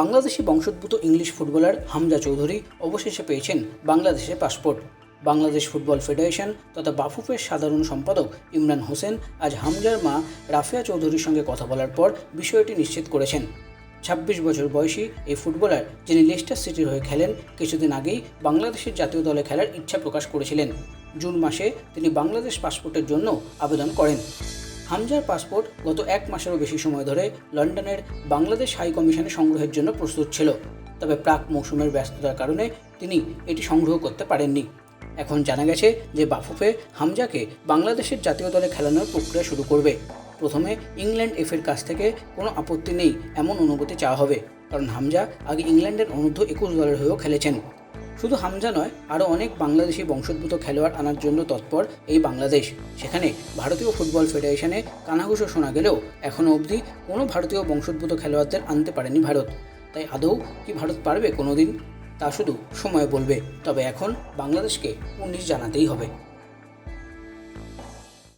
বাংলাদেশি বংশোদ্ভূত English footballer Hamza Chowdhury অবশেষে পেয়েছেন বাংলাদেশের পাসপোর্ট। বাংলাদেশ ফুটবল ফেডারেশন তথা বাফুফের সাধারণ সম্পাদক ইমরান হোসেন আজ হামজার মা রাফিয়া চৌধুরীর সঙ্গে কথা বলার পর বিষয়টি নিশ্চিত করেছেন। ছাব্বিশ বছর বয়সী এই ফুটবলার, যিনি লেস্টার সিটির হয়ে খেলেন, কিছুদিন আগেই বাংলাদেশের জাতীয় দলে খেলার ইচ্ছা প্রকাশ করেছিলেন। জুন মাসে তিনি বাংলাদেশ পাসপোর্টের জন্য আবেদন করেন। হামজার পাসপোর্ট গত এক মাসেরও বেশি সময় ধরে লন্ডনের বাংলাদেশ হাই কমিশনে সংগ্রহের জন্য প্রস্তুত ছিল। তবে প্রাক মৌসুমের ব্যস্ততার কারণে তিনি এটি সংগ্রহ করতে পারেননি। এখন জানা গেছে যে বাফুফে হামজাকে বাংলাদেশের জাতীয় দলে খেলানোর প্রক্রিয়া শুরু করবে। প্রথমে ইংল্যান্ড এফের কাছ থেকে কোনো আপত্তি নেই, এমন অনুমতি চাওয়া হবে। কারণ হামজা আগে ইংল্যান্ডের অনূর্ধ্ব একুশ দলের হয়েও খেলেছেন। শুধু হামজা নয়, আরও অনেক বাংলাদেশি বংশোদ্ভূত খেলোয়াড় আনার জন্য তৎপর এই বাংলাদেশ। সেখানে ভারতীয় ফুটবল ফেডারেশনে কানাঘুষো শোনা গেলেও এখনও অবধি কোনো ভারতীয় বংশোদ্ভূত খেলোয়াড়দের আনতে পারেনি ভারত। তাই আদৌ কি ভারত পারবে কোনোদিন? তা শুধু সময় বলবে। তবে এখন বাংলাদেশকে উনিশ জানাতেই হবে।